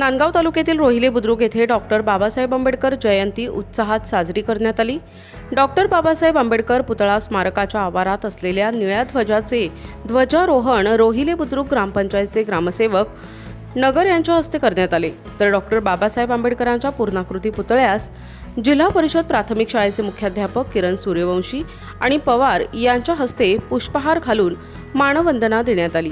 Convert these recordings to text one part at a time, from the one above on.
नांदगाव तालुक्यातील रोहिले बुद्रुक येथे डॉक्टर बाबासाहेब आंबेडकर जयंती उत्साहात साजरी करण्यात आली. डॉक्टर बाबासाहेब आंबेडकर पुतळा स्मारकाच्या आवारात असलेल्या निळ्या ध्वजाचे ध्वजारोहण रोहिले बुद्रुक ग्रामपंचायतचे ग्रामसेवक नगर यांच्या हस्ते करण्यात आले. तर डॉक्टर बाबासाहेब आंबेडकरांच्या पूर्णाकृती पुतळ्यास जिल्हा परिषद प्राथमिक शाळेचे मुख्याध्यापक किरण सूर्यवंशी आणि पवार यांच्या हस्ते पुष्पहार घालून मानवंदना देण्यात आली.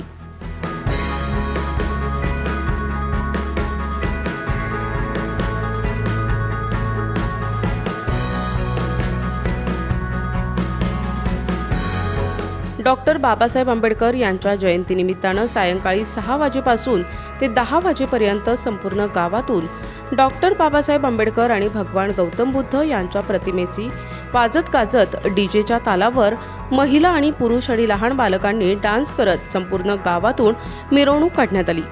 डॉक्टर बाबासाहेब आंबेडकर यांच्या जयंतीनिमित्तानं सायंकाळी सहा वाजेपासून ते दहा वाजेपर्यंत संपूर्ण गावातून डॉक्टर बाबासाहेब आंबेडकर आणि भगवान गौतम बुद्ध यांच्या प्रतिमेची वाजत गाजत डीजेच्या तालावर महिला आणि पुरुष आणि लहान बालकांनी डान्स करत संपूर्ण गावातून मिरवणूक काढण्यात आली.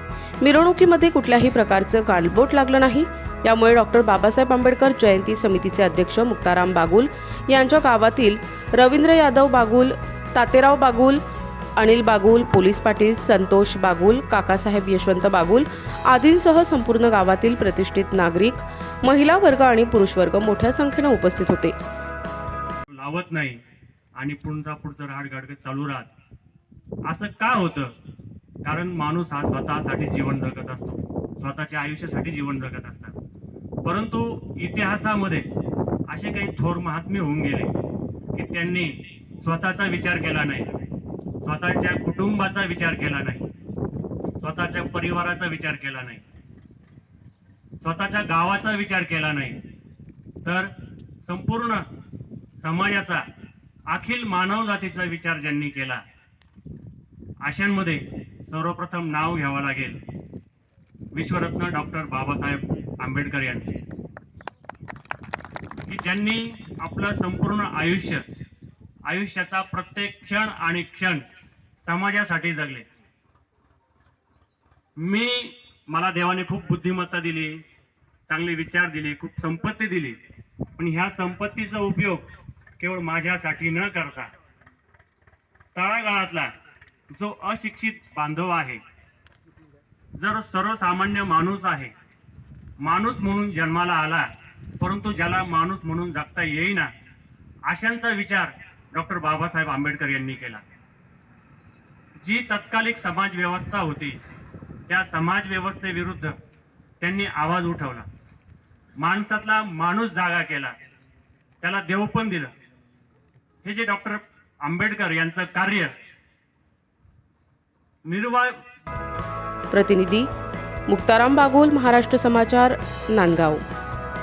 मिरवणुकीमध्ये कुठल्याही प्रकारचं गालबोट लागलं नाही. यामुळे डॉक्टर बाबासाहेब आंबेडकर जयंती समितीचे अध्यक्ष मुक्ताराम बागुल यांच्या गावातील रवींद्र यादव बागुल तातेराव बागुल अनिल बागुल पोलीस पाटील संतोष बागुल काकासाहेब यशवंत बागुल आदींसह संपूर्ण गावातील प्रतिष्ठित नागरिक महिला वर्ग आणि पुरुष वर्ग मोठ्या संख्येनं उपस्थित होते. लावत नाही आणि पुढचा पुढचं राडगाडगत चालू राहत. असं का होतं? कारण माणूस हा स्वतःसाठी जीवन जगत असतो. स्वतःच्या आयुष्यासाठी जीवन जगत असतात. परंतु इतिहासामध्ये असे काही थोर महात्मे होऊन गेले की त्यांनी स्वतःचा विचार केला नाही. स्वतःच्या कुटुंबाचा विचार केला नाही. स्वतःच्या परिवाराचा विचार केला नाही. स्वतःच्या गावाचा विचार केला नाही. तर संपूर्ण समाजाचा अखिल मानव जातीचा विचार ज्यांनी केला अशांमध्ये सर्वप्रथम नाव घ्यावं लागेल. विश्वरत्न डॉक्टर बाबासाहेब आंबेडकर यांचे. की ज्यांनी आपलं संपूर्ण आयुष्य आयुष्याचा प्रत्येक क्षण आणि क्षण समाजासाठी जगले. मी मला देवाने खूप बुद्धिमत्ता दिली चांगले विचार दिले खूप संपत्ती दिली. पण ह्या संपत्तीचा उपयोग केवळ माझ्यासाठी न करता तळागाळातला जो अशिक्षित बांधव आहे जर सर्वसामान्य माणूस आहे माणूस म्हणून जन्माला आला परंतु ज्याला माणूस म्हणून जगता येईना अशांचा विचार डॉक्टर बाबासाहेब आंबेडकर यांनी केला. जी तत्कालिक समाज व्यवस्था होती त्या समाज व्यवस्थेविरुद्ध त्यांनी आवाज उठवला. माणसातला माणूस जागा केला. त्याला देव पण दिलं. हे जे डॉक्टर आंबेडकर यांचं कार्य निर्वाळ प्रतिनिधी मुक्ताराम बागुल महाराष्ट्र समाचार नांदगाव.